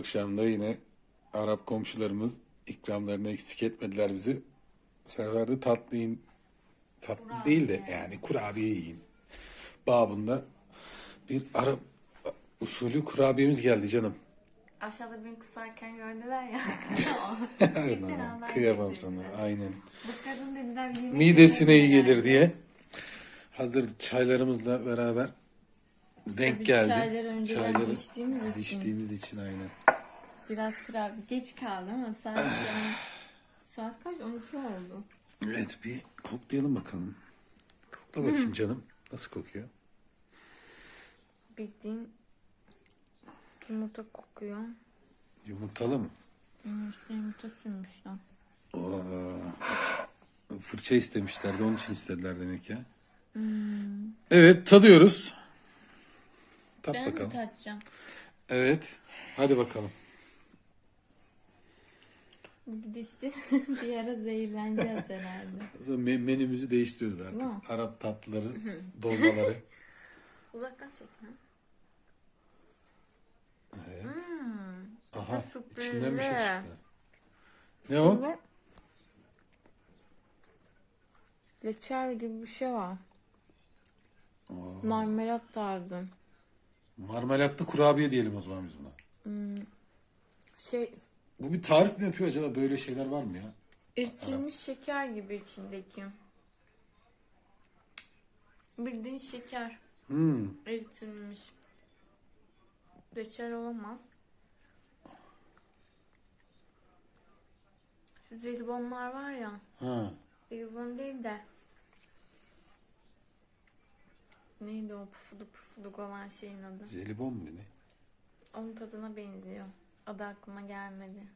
Evet, bu akşam da yine Arap komşularımız ikramlarını eksik etmediler bizi. Bu sefer de tatlı yiyin. Tatlı değil de yani kurabiye yiyin. Babında bir Arap usulü kurabiyemiz geldi canım. Aşağıda beni kusarken gördüler ya. Aynen, Kıyamam sana. Aynen. Bu kadın dediler yemek Midesine iyi gelir diye. Hazır çaylarımızla beraber denk Biz geldi. çayları önceden Çayları içtiğimiz için. içtiğimiz için aynen. Biraz kurabiye geç kaldı ama saat yani, saat kaç? 12 oldu. Evet bir koklayalım bakalım. Kokla bakayım canım. Nasıl kokuyor? Bildiğin yumurta kokuyor. Yumurtalı mı? Hmm, üstüne yumurta sürmüşler. Oo. Fırça istemişlerdi. Onun için istediler demek ya. Evet tadıyoruz. Tat Ben mi bakalım. tatacağım? Evet. Hadi bakalım. Bu gidişte bir ara zehirleneceğiz herhalde. Me- menümüzü değiştiriyoruz artık. Tamam. Arap tatlıları, dolmaları. Uzaktan çek. ha. Evet. Hmm. Aha. sürprizli. içinden bir şey çıktı. Ne o? Ve reçel gibi bir şey var. Marmelat tarzı. Marmelatlı kurabiye diyelim o zaman biz buna. Şey Bu bir tarif mi yapıyor acaba? Böyle şeyler var mı ya? eritilmiş şeker gibi içindeki. Bildiğin şeker. Hmm. Eritilmiş. Reçel olamaz. Şu jelibonlar var ya. Ha. Jelibon değil de. Neydi o pufuduk pufuduk olan şeyin adı? Jelibon mu ne? Onun tadına benziyor. Adı aklıma gelmedi.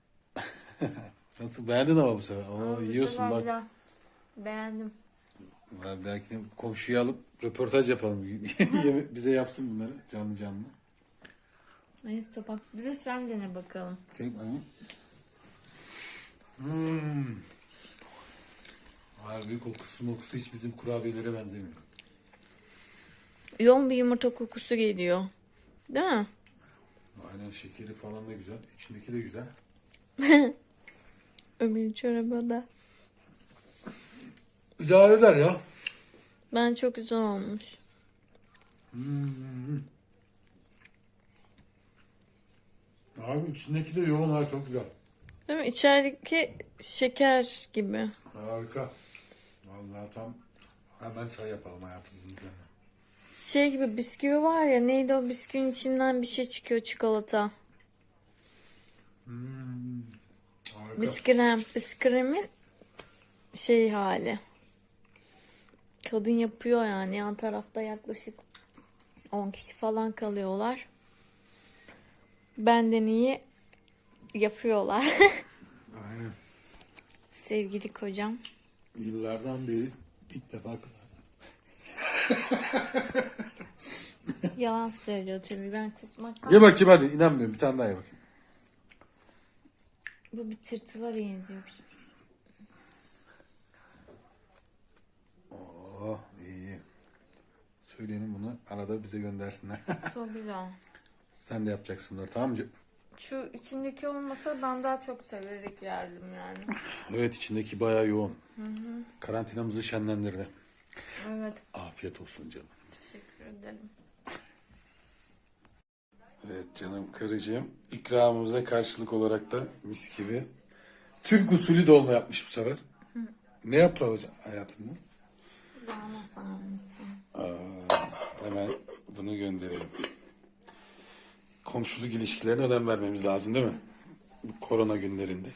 Nasıl beğendin ama bu sefer. Oo, Ama yiyorsun bak. güzel. Beğendim. Ben belki de komşuyu alıp röportaj yapalım. Bize yapsın bunları canlı canlı. Neyse topak. Bir de sen dene bakalım. Tek onu. Hmm. Harbi kokusu mokusu hiç bizim kurabiyelere benzemiyor. Yoğun bir yumurta kokusu geliyor. Değil mi? Aynen şekeri falan da güzel. İçindeki de güzel. Öbür çoraba da. İdare eder ya. Ben çok güzel olmuş. Abi içindeki de yoğun ha çok güzel. Değil mi? İçerideki şeker gibi. Harika. Vallahi tam hemen çay yapalım hayatım üzerine. Şey gibi bisküvi var ya neydi o bisküvinin içinden bir şey çıkıyor çikolata. Harika. Biskrem. Biskremin şey hali. Kadın yapıyor yani yan tarafta yaklaşık 10 kişi falan kalıyorlar. Benden iyi yapıyorlar. Aynen. Sevgili kocam. Yıllardan beri ilk defa kullandım. Yalan söylüyor tabii ben kusmak Ye bakayım hadi inanmıyorum bir tane daha ye bakayım. Bu bir tırtıla benziyor. Oh iyi. Söyleyelim bunu arada bize göndersinler. Çok güzel. Sen de yapacaksın bunları tamam mı? Şu içindeki olmasa ben daha çok severek yerdim yani. Evet içindeki bayağı yoğun. Karantinamızı şenlendirdi. Evet. Afiyet olsun canım. Teşekkür ederim. Evet canım karıcığım. İkramımıza karşılık olarak da mis gibi Türk usulü dolma yapmış bu sefer. Ne yaprağı hocam hayatında? Bana sarmışsın. Aa, hemen bunu gönderelim. Komşuluk ilişkilerine önem vermemiz lazım değil mi? Bu korona günlerinde.